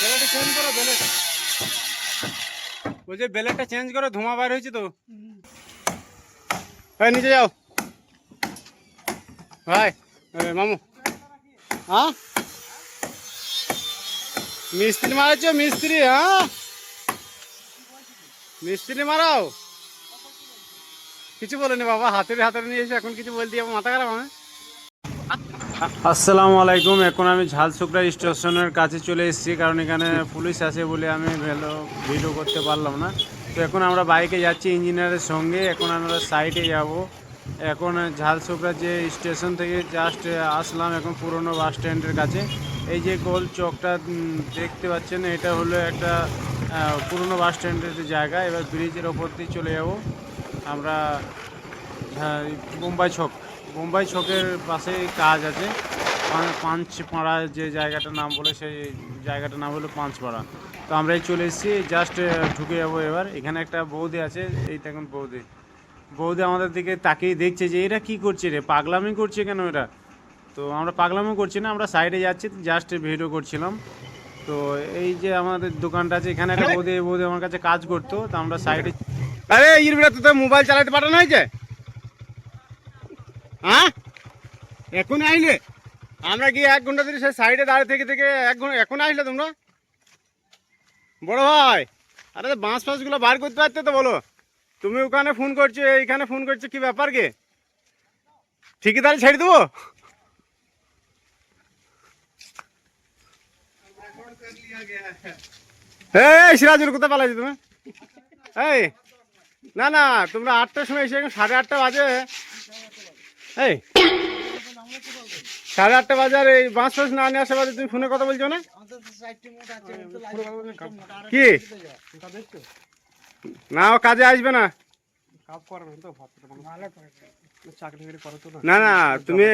বেলেটটা change করো belt. বলছে বেলেটটা change করো ধোঁয়া বার হয়েছে তো। হ্যাঁ নিচে যাও। ভাই মামু। হ্যাঁ? মিস্ত্রি মারাচ্ছ মিস্ত্রি হ্যাঁ? মিস্ত্রি মারাও? কিছু বলেনি বাবা হাতের হাতের নিয়ে এসে এখন কিছু বলতে যাব মাথা খারাপ হ্যাঁ আসসালামু আলাইকুম। এখন আমি ঝালসুকরা স্টেশনের কাছে চলে এসেছি, কারণ এখানে পুলিশ আছে বলে আমি ভেলো ভিডিও করতে পারলাম না। তো এখন আমরা বাইকে যাচ্ছি ইঞ্জিনিয়ারের সঙ্গে। এখন আমরা সাইডে যাব। এখন ঝালসুকরা যে স্টেশন থেকে জাস্ট আসলাম এখন পুরনো বাস স্ট্যান্ডের কাছে। এই যে গোল চকটা দেখতে পাচ্ছেন, এটা হলো একটা পুরনো বাস স্ট্যান্ডের যে জায়গা। এবার ব্রিজের ওপর দিয়ে চলে যাব। আমরা বোম্বাই ছক বোম্বাই ছকের পাশে কাজ আছে। পাঁচপাড়া যে জায়গাটার নাম বলে সেই জায়গাটার নাম হলো পাঁচপাড়া। তো আমরা এই চলে এসেছি জাস্ট ঢুকে যাব এবার। এখানে একটা বৌদি আছে, এই দেখুন বৌদি। বৌদি আমাদের দিকে তাকিয়ে দেখছে যে, এরা কি করছে রে? পাগলামি করছে কেন এরা? তো আমরা পাগলামি করছি না, আমরা সাইডে যাচ্ছি জাস্ট ভিডিও করছিলাম। তো এই যে আমাদের দোকানটা আছে, এখানে একটা বৌদি বৌদি আমার কাছে কাজ করতো, তো আমরা সাইডে আরে ভিতরে তো মোবাইল চালাতে পাঠানো হয়েছে? হ্যাঁ? এখন আইলে? আমরা গিয়ে এক ঘণ্টা ধরে সেই সাইডে দাঁড়িয়ে থেকে থেকে এক ঘণ্টা এখন আসলে তোমরা? বড় ভাই, আরে বাঁশ ফাঁসগুলো বার করতে পারতে তো বলো। তুমি ওখানে ফোন করছ, এইখানে ফোন করছ, কি ব্যাপার কে ঠিকই তাহলে ছেড়ে দেবো? এই কোথায় পালাইছো তুমি? এই, না না, তোমরা আটটার সময় এসে সাড়ে আটটা বাজে। এই। সাড়ে আটটা বাজে আর এই বাঁশ ফাঁস না নিয়ে আসা তুমি ফোনে কথা বলছো না? কি? না ও কাজে আসবে না। না না তুমি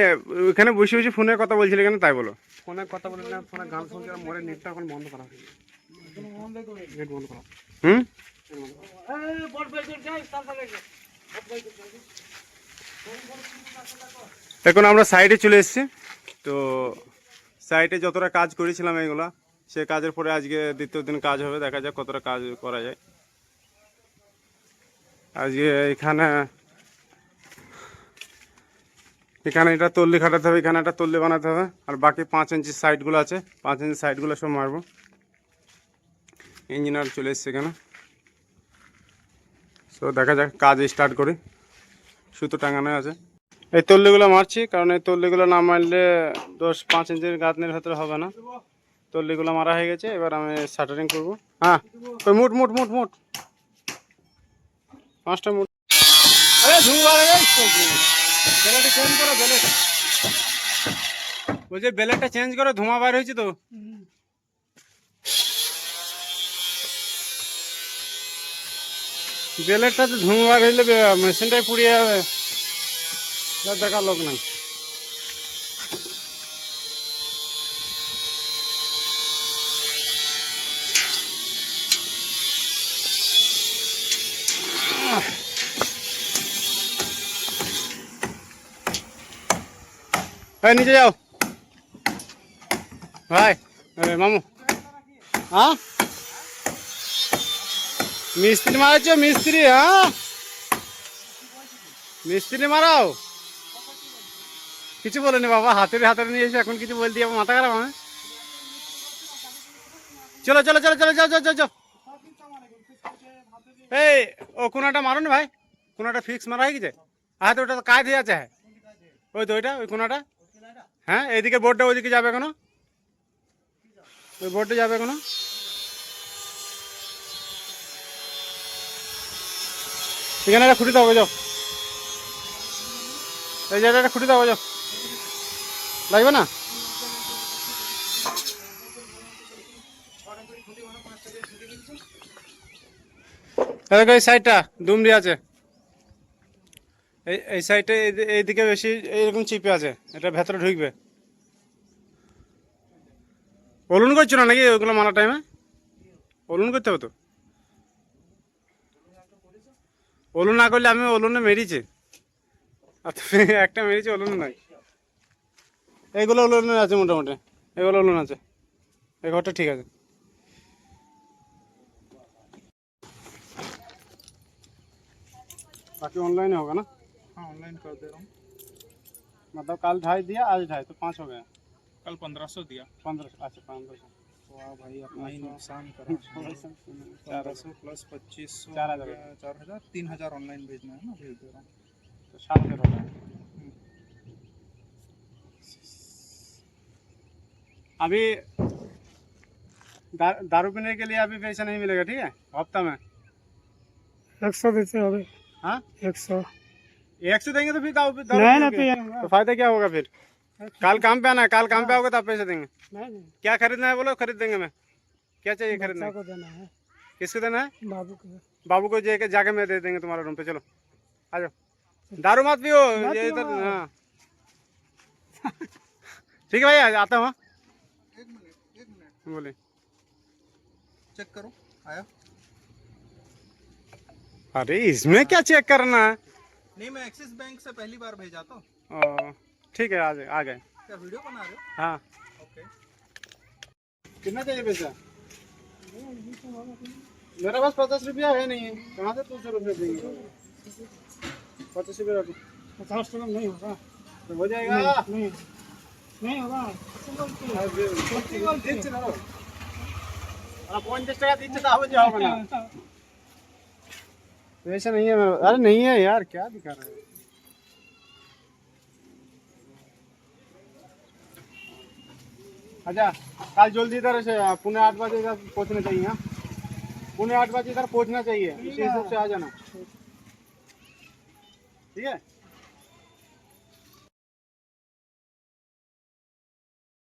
ওইখানে বসে বসে ফোনে কথা বলছিলে কেন তাই বলো। ফোনে কথা বলে না ফোনে গান শুনছে মরে নেটটা এখন বন্ধ করা হয়েছে। নেট বন্ধ করা। হুম? এখন আমরা সাইডে চলে এসেছি। তো সাইডে যতটা কাজ করেছিলাম এগুলা, সে কাজের পরে আজকে দ্বিতীয় দিন কাজ হবে, দেখা যাক কতটা কাজ করা যায়। আজকে এখানে এখানে এটা তল্লি খাটাতে হবে, এখানে একটা তল্লি বানাতে হবে, আর বাকি পাঁচ ইঞ্চি সাইডগুলো আছে, পাঁচ ইঞ্চি সাইডগুলো সব মারবো। ইঞ্জিনিয়ার চলে এসছে এখানে। সো দেখা যাক কাজ স্টার্ট করি। সুতো টাঙানো আছে। এই তল্লিগুলো মারছি কারণ এই তল্লিগুলো না মারলে দশ পাঁচ ইঞ্চির গাঁথনির ভেতরে হবে না। তল্লিগুলো মারা হয়ে গেছে এবার আমি শাটারিং করব। হ্যাঁ ওই মুট মুট মুট মুট। পাঁচটা মুট। আরে ধুমা রে বেলেটটা চেঞ্জ করো বেলেট। বলছে বেলেটটা চেঞ্জ করো ধোঁয়া বার হয়েছে তো। বেলেটটাতে ধোঁয়া বার হইলে মেশিনটাই পুড়িয়ে যাবে। দেখার লোক নাই। হ্যাঁ নিচে যাও। ভাই মামু। হ্যাঁ মিস্ত্রি মারাচ্ছ মিস্ত্রি হ্যাঁ মিস্ত্রি মারাও কিছু বলেনি বাবা হাতের হাতের নিয়ে এসে এখন কিছু বলতে যাব মাথা খারাপ হ্যাঁ চলো চলো চলো চলো যাও যাও যাও যাও এই ও কোনাটা মারো না ভাই কোনাটা ফিক্স মারা হয়ে গেছে হাতে ওটা তো কাজ হয়ে আছে হ্যাঁ ওই তো ওইটা ওই কোনাটা হ্যাঁ এইদিকে বোর্ডটা ওইদিকে যাবে এখনও ওই বোর্ডটা যাবে এখনও এখানে একটা খুঁটি দাও যাও এই জায়গাটা একটা খুঁটি দাও যাও লাগবে না? এই সাইডটা দুমড়ি আছে। এই এই সাইডে এইদিকে বেশি এইরকম চিপে আছে, এটা ভেতরে ঢুকবে। ওলুন করছ না নাকি ওইগুলো মারার টাইমে ওলুন করতে হবে তো? ওলুন না করলে আমি ওলুনে মেরিছি আর তুমি একটা মেরেছি ওলুন নাই এইগুলো ওলুনে আছে মোটামুটি এগুলো লোন আছে এই ঘরটা ঠিক আছে बाकी ऑनलाइन होगा ना हाँ ऑनलाइन कर दे रहा हूँ मतलब कल ढाई दिया आज ढाई तो पाँच हो गया कल पंद्रह सौ दिया पंद्रह अच्छा पंद्रह सौ वाह भाई अपना ही नुकसान करा। चार सौ प्लस पच्चीस सौ चार हज़ार। चार हज़ार? तीन हज़ार ऑनलाइन भेजना है ना भेज दे रहा हूँ। तो सात हज़ार हो गया। अभी दा, दारू पीने के लिए अभी पैसा नहीं मिलेगा ठीक है? हफ़्ता में। एक सौ देते हो अभी। हाँ? एक सौ। एक सौ देंगे तो फिर दारू दारू नहीं ना तो फ़ायदा क्या होगा फिर? कल काम पे आना है? कल काम पे आओगे तब पैसे देंगे। नहीं। क्या खरीदना है बोलो? खरीद देंगे मैं क्या चाहिए खरीदना है? को देना है। किसको देना है? बाबू को। बाबू को जाके जाके मैं दे देंगे तुम्हारे रूम पे। चलो आ जाओ। दारू मत पियो। ये इधर हाँ। ठीक है भाई आता हूँ हाँ? एक मिनट एक मिनट। बोले चेक करो। आया। अरे इसमें क्या चेक करना है? नहीं मैं एक्सिस बैंक से पहली बार भेजा तो ओ, ठीक है आ गए आ गए। क्या वीडियो बना रहे हो? हाँ। ओके। कितना चाहिए पैसा? मेरा पास पचास रुपया है नहीं कहाँ से दो सौ रुपये देंगे पचास रुपया पचास रुपये तो नहीं होगा। तो हो जाएगा। नहीं नहीं होगा। पचास टका दीजिए तो जाओ बना नहीं है अरे नहीं है यार क्या दिखा रहे हो? अच्छा कल जल्दी इधर से पुणे आठ बजे इधर पहुँचना चाहिए हाँ? पुणे आठ बजे इधर पहुँचना चाहिए इसी हिसाब से आ जाना। ठीक है?